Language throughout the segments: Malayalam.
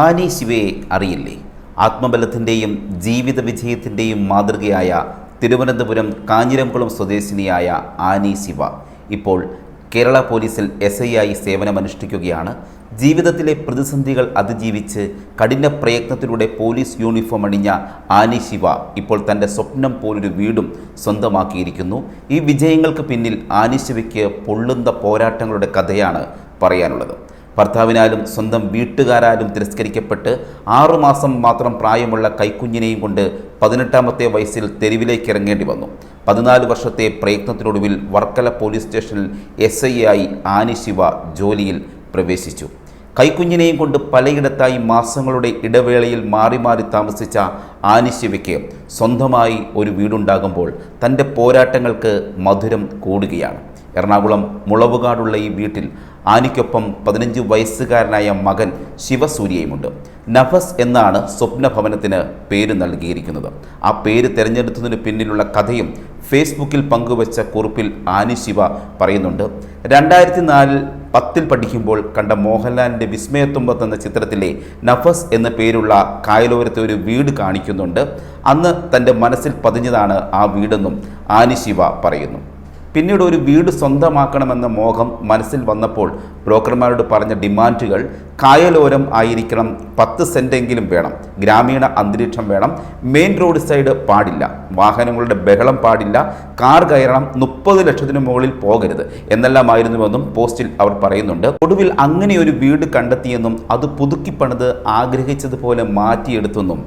ആനി ശിവയെ അറിയില്ലേ? ആത്മബലത്തിന്റെയും ജീവിത വിജയത്തിന്റെയും മാതൃകയായ തിരുവനന്തപുരം കാഞ്ഞിരംകുളം സ്വദേശിനിയായ ആനി ശിവ. ഇപ്പോൾ കേരള പോലീസിൽ എസ് ഐ ആയി സേവനമനുഷ്ഠിക്കുകയാണ്. ജീവിതത്തിലെ പ്രതിസന്ധികൾ അതിജീവിച്ച് കഠിന പ്രയത്നത്തിലൂടെ പോലീസ് യൂണിഫോം അണിഞ്ഞ ആനി ശിവ ഇപ്പോൾ തന്റെ സ്വപ്നം പോലൊരു വീടും സ്വന്തമാക്കിയിരിക്കുന്നു. ഈ വിജയങ്ങൾക്ക് പിന്നിൽ ആനി ശിവയ്ക്ക് പൊള്ളുന്ന പോരാട്ടങ്ങളുടെ കഥയാണ് പറയാനുള്ളത്. ഭർത്താവിനാലും സ്വന്തം വീട്ടുകാരാലും തിരസ്കരിക്കപ്പെട്ട് ആറുമാസം മാത്രം പ്രായമുള്ള കൈക്കുഞ്ഞിനെയും കൊണ്ട് പതിനെട്ടാമത്തെ വയസ്സിൽ തെരുവിലേക്ക് ഇറങ്ങേണ്ടി വന്നു. പതിനാല് വർഷത്തെ പ്രയത്നത്തിനൊടുവിൽ വർക്കല പോലീസ് സ്റ്റേഷനിൽ എസ് ഐ ആയി ആനി ശിവ ജോലിയിൽ പ്രവേശിച്ചു. കൈക്കുഞ്ഞിനെയും കൊണ്ട് പലയിടത്തായി മാസങ്ങളുടെ ഇടവേളയിൽ മാറി മാറി താമസിച്ച ആനിശിവയ്ക്ക് സ്വന്തമായി ഒരു വീടുണ്ടാകുമ്പോൾ തന്റെ പോരാട്ടങ്ങൾക്ക് മധുരം കൂടുകയാണ്. എറണാകുളം മുളവുകാടുള്ള ഈ വീട്ടിൽ ആനിക്കൊപ്പം പതിനഞ്ച് വയസ്സുകാരനായ മകൻ ശിവസൂര്യയുമുണ്ട്. നഫസ് എന്നാണ് സ്വപ്നഭവനത്തിന് പേര് നൽകിയിരിക്കുന്നത്. ആ പേര് തിരഞ്ഞെടുത്തതിന് പിന്നിലുള്ള കഥയും ഫേസ്ബുക്കിൽ പങ്കുവച്ച കുറിപ്പിൽ ആനി ശിവ പറയുന്നുണ്ട്. രണ്ടായിരത്തി നാലിൽ പത്തിൽ പഠിക്കുമ്പോൾ കണ്ട മോഹൻലാലിന്റെ വിസ്മയത്തുമ്പത്ത് എന്ന ചിത്രത്തിലെ നഫസ് എന്ന പേരുള്ള കായലോരത്തെ ഒരു വീട് കാണിക്കുന്നുണ്ട്. അന്ന് തന്റെ മനസ്സിൽ പതിഞ്ഞതാണ് ആ വീടെന്നും ആനി ശിവ പറയുന്നു. പിന്നീട് ഒരു വീട് സ്വന്തമാക്കണമെന്ന മോഹം മനസ്സിൽ വന്നപ്പോൾ ബ്രോക്കർമാരോട് പറഞ്ഞ ഡിമാൻഡുകൾ കായലോരം ആയിരിക്കണം പത്ത് സെന്റെങ്കിലും വേണം ഗ്രാമീണ അന്തരീക്ഷം വേണം മെയിൻ റോഡ് സൈഡ് പാടില്ല വാഹനങ്ങളുടെ ബഹളം പാടില്ല കാർ കയറണം മുപ്പത് ലക്ഷത്തിന് മുകളിൽ പോകരുത് എന്നെല്ലാമായിരുന്നുവെന്നും പോസ്റ്റിൽ അവർ പറയുന്നുണ്ട്. ഒടുവിൽ അങ്ങനെ ഒരു വീട് കണ്ടെത്തിയെന്നും അത് പുതുക്കി പണിത് ആഗ്രഹിച്ചതുപോലെ മാറ്റിയെടുത്തെന്നും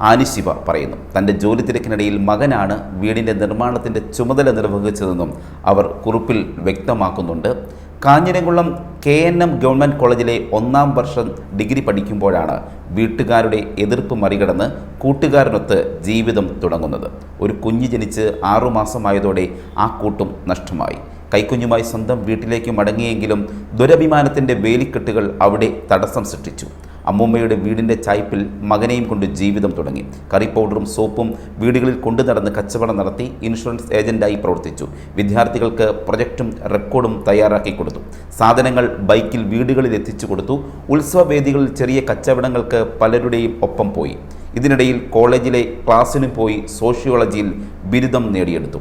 ആനിശിവ പറയുന്നു. തന്റെ ജോലി തിരക്കിനിടയിൽ മകനാണ് വീടിന്റെ നിർമ്മാണത്തിന്റെ ചുമതല നിർവഹിച്ചതെന്നും അവർ കുറിപ്പിൽ വ്യക്തമാക്കുന്നുണ്ട്. Kanjiramkulam K N M government കോളേജിലെ ഒന്നാം വർഷം ഡിഗ്രി പഠിക്കുമ്പോഴാണ് വീട്ടുകാരുടെ എതിർപ്പ് മറികടന്ന് കൂട്ടുകാരനൊത്ത് ജീവിതം തുടങ്ങുന്നത്. ഒരു കുഞ്ഞ് ജനിച്ച് ആറുമാസമായതോടെ ആ കൂട്ടും നഷ്ടമായി. കൈക്കുഞ്ഞുമായി സ്വന്തം വീട്ടിലേക്ക് മടങ്ങിയെങ്കിലും ദുരഭിമാനത്തിന്റെ വേലിക്കെട്ടുകൾ അവിടെ തടസ്സം സൃഷ്ടിച്ചു. അമ്മൂമ്മയുടെ വീടിന്റെ ചായ്പിൽ മകനെയും കൊണ്ട് ജീവിതം തുടങ്ങി. കറി പൗഡറും സോപ്പും വീടുകളിൽ കൊണ്ടു നടന്ന് കച്ചവടം നടത്തി ഇൻഷുറൻസ് ഏജന്റായി പ്രവർത്തിച്ചു. വിദ്യാർത്ഥികൾക്ക് പ്രൊജക്റ്റും റെക്കോർഡും തയ്യാറാക്കി കൊടുത്തു. സാധനങ്ങൾ ബൈക്കിൽ വീടുകളിൽ എത്തിച്ചു കൊടുത്തു. ഉത്സവവേദികളിൽ ചെറിയ കച്ചവടങ്ങൾക്ക് പലരുടെയും ഒപ്പം പോയി. ഇതിനിടയിൽ കോളേജിലെ ക്ലാസ്സിനും പോയി സോഷ്യോളജിയിൽ ബിരുദം നേടിയെടുത്തു.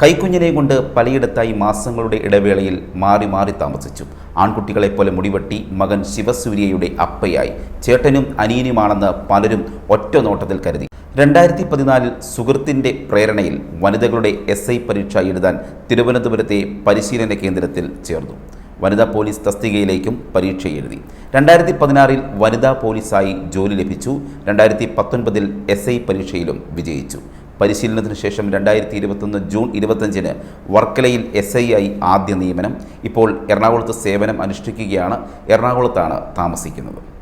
കൈക്കുഞ്ഞിനെ കൊണ്ട് പലയിടത്തായി മാസങ്ങളുടെ ഇടവേളയിൽ മാറി മാറി താമസിച്ചു. ആൺകുട്ടികളെപ്പോലെ മുടിവെട്ടി മകൻ ശിവസൂര്യയുടെ അപ്പയായി. ചേട്ടനും അനിയനുമാണെന്ന് പലരും ഒറ്റ നോട്ടത്തിൽ കരുതി. രണ്ടായിരത്തി പതിനാലിൽ സുഹൃത്തിന്റെ പ്രേരണയിൽ വനിതകളുടെ എസ് ഐ പരീക്ഷ എഴുതാൻ തിരുവനന്തപുരത്തെ പരിശീലന കേന്ദ്രത്തിൽ ചേർന്നു. വനിതാ പോലീസ് തസ്തികയിലേക്കും പരീക്ഷ എഴുതി. രണ്ടായിരത്തി പതിനാറിൽ വനിതാ പോലീസായി ജോലി ലഭിച്ചു. രണ്ടായിരത്തി പത്തൊൻപതിൽ എസ് ഐ പരീക്ഷയിലും വിജയിച്ചു. പരിശീലനത്തിന് ശേഷം രണ്ടായിരത്തി ഇരുപത്തൊന്ന് ജൂൺ ഇരുപത്തഞ്ചിന് വർക്കലയിൽ എസ് ഐ ആയി ആദ്യ നിയമനം. ഇപ്പോൾ എറണാകുളത്ത് സേവനം അനുഷ്ഠിക്കുകയാണ്. എറണാകുളത്താണ് താമസിക്കുന്നത്.